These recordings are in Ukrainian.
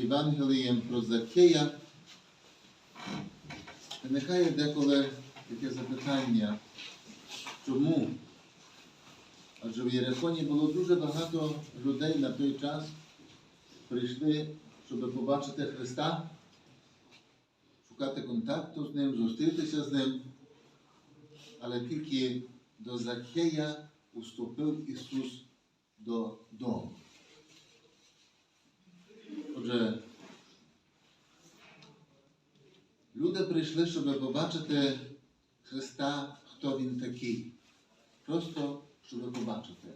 Євангелієм про Закея, виникає деколи таке запитання, чому? Адже в Єрихоні було дуже багато людей на той час, прийшли, щоб побачити Христа, шукати контакту з Ним, зустрітися з Ним. Але тільки до Закея уступив Ісус додому. Отже, люди прийшли, щоб побачити Христа, хто Він такий. Просто щоб побачити.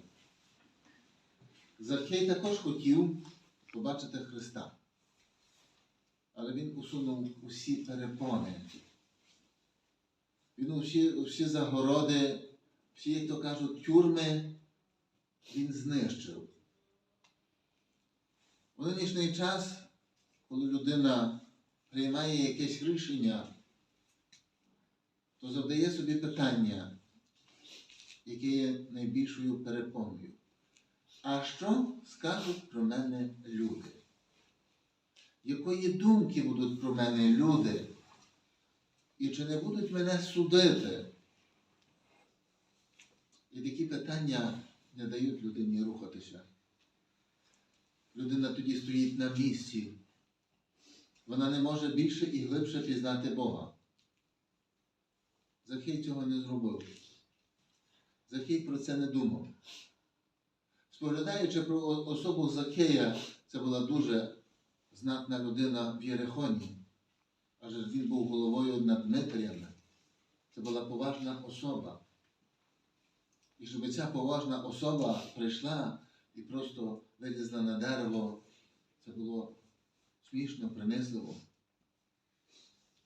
Закхей також хотів побачити Христа. Але він усунув усі перепони. Він усі, усі загороди, всі, як то кажуть, тюрми він знищив. У нинішній час, коли людина приймає якесь рішення, то завдає собі питання, яке є найбільшою перепоною. А що скажуть про мене люди? Якої думки будуть про мене люди? І чи не будуть мене судити? І такі питання не дають людині рухатися. Людина тоді стоїть на місці. Вона не може більше і глибше пізнати Бога. Захей цього не зробив. Захей про це не думав. Споглядаючи про особу Закея, це була дуже знатна людина в Єрихоні. Адже він був головою над Дмитріями. Це була поважна особа. І щоб ця поважна особа прийшла і просто вилізла на дерево, це було смішно, принизливо.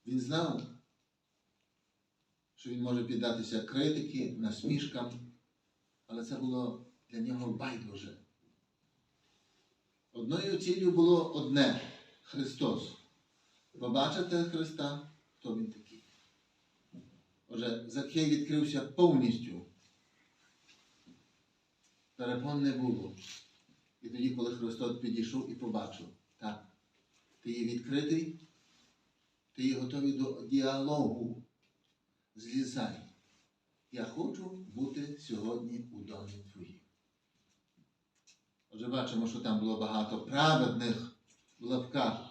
Він знав, що він може піддатися критики, насмішкам, але це було для нього байдуже. Одною ціллю було одне Христос. Побачити Христа, хто він такий. Отже, Закхей відкрився повністю. Перепон не було. І тоді, коли Христос підійшов і побачив, так, ти є відкритий, ти є готовий до діалогу. Злізай. Я хочу бути сьогодні у домі твоїм. Отже, бачимо, що там було багато праведних в лапках,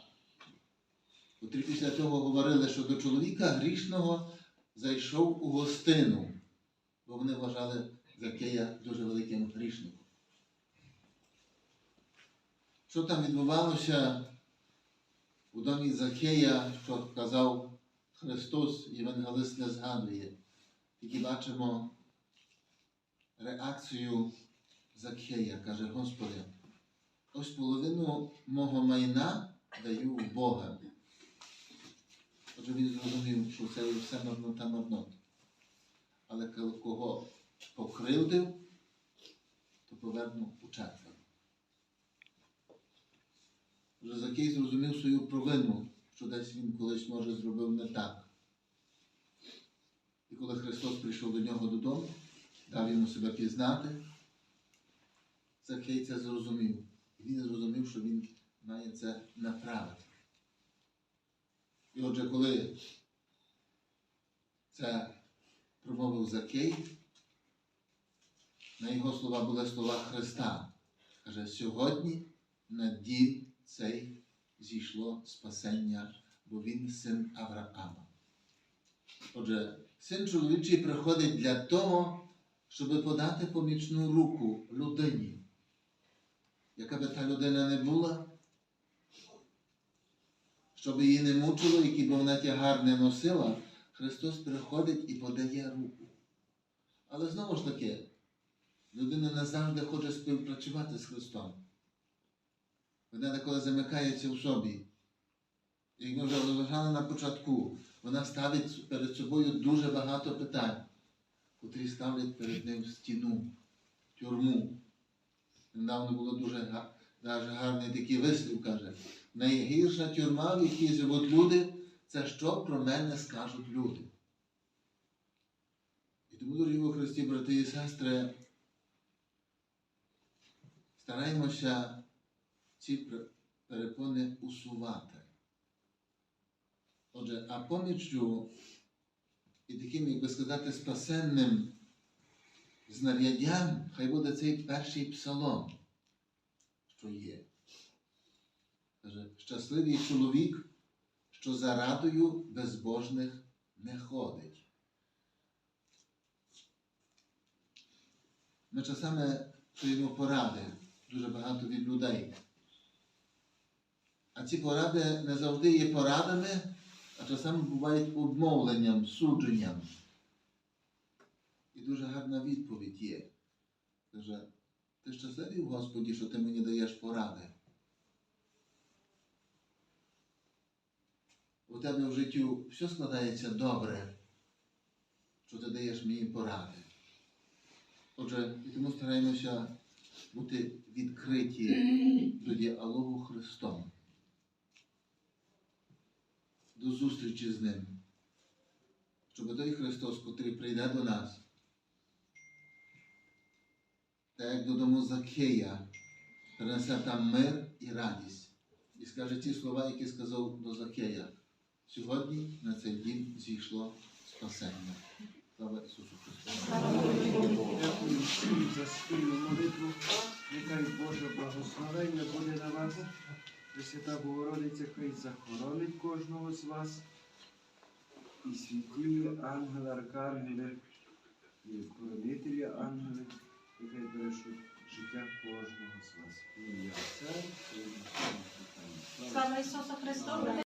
котрі після того говорили, що до чоловіка грішного зайшов у гостину, бо вони вважали Закея дуже великим грішником. Що там відбувалося у домі Закея, що казав Христос, Євангелист не згадує. Тільки бачимо реакцію Закея, каже Господи, ось половину мого майна даю в Бога. Отже, він зрозумів, що це все марно та марнота. Але кого покривдив, то повернув у четверо. Вже Закей зрозумів свою провину, що десь він колись може зробив не так. І коли Христос прийшов до нього додому, дав йому себе пізнати, Закей це зрозумів. І він зрозумів, що він має це направити. І отже, коли це промовив Закей, на його слова були слова Христа. Каже, сьогодні на дім цей зійшло спасення, бо він син Авраама. Отже, син чоловічий приходить для того, щоб подати помічну руку людині. Яка би та людина не була, щоб її не мучило, який би вона тягар не носила, Христос приходить і подає руку. Але знову ж таки, людина не завжди хоче співпрацювати з Христом. Вона деколи замикається в собі. Як ми вже розважали на початку, вона ставить перед собою дуже багато питань, котрі ставлять перед ним стіну, тюрму. Недавно було дуже га- гарний такий вислів, каже, найгірша тюрма, в якій живуть люди, це що про мене скажуть люди. І тому, дорогі у Христі, брати і сестри, стараємося ці перепони усувати. Отже, а поміччю і таким, як би сказати, спасенним знаряддям, хай буде цей перший псалом, що є. Каже, щасливий чоловік, що за радою безбожних не ходить. Ми часами чуємо поради дуже багато від людей. А ці поради не завжди є порадами, а часами бувають обмовленням, судженням. І дуже гарна відповідь є. Каже, ти щасливий, Господі, що ти мені даєш поради. У тебе в життю все складається добре, що ти даєш мені поради. Отже, і тому стараємося бути відкриті до діалогу Христом, до зустрічі з Ним, щоб той Христос, котрий прийде до нас, так як додому Закея, принесе там мир і радість. І скаже ті слова, які сказав до Закея. Сьогодні на цей дім зійшло спасення. Слава Ісусу Христу! Дякую всім за спільну молитву. Нехай Боже благословення буде на вас. Пресвята Богородиця, хай захоронить кожного з вас. І святі ангели, аркангели, і коронителі ангели, нехай бережуть життя кожного з вас. Ім'я Отця і. Слава Ісусу Христу!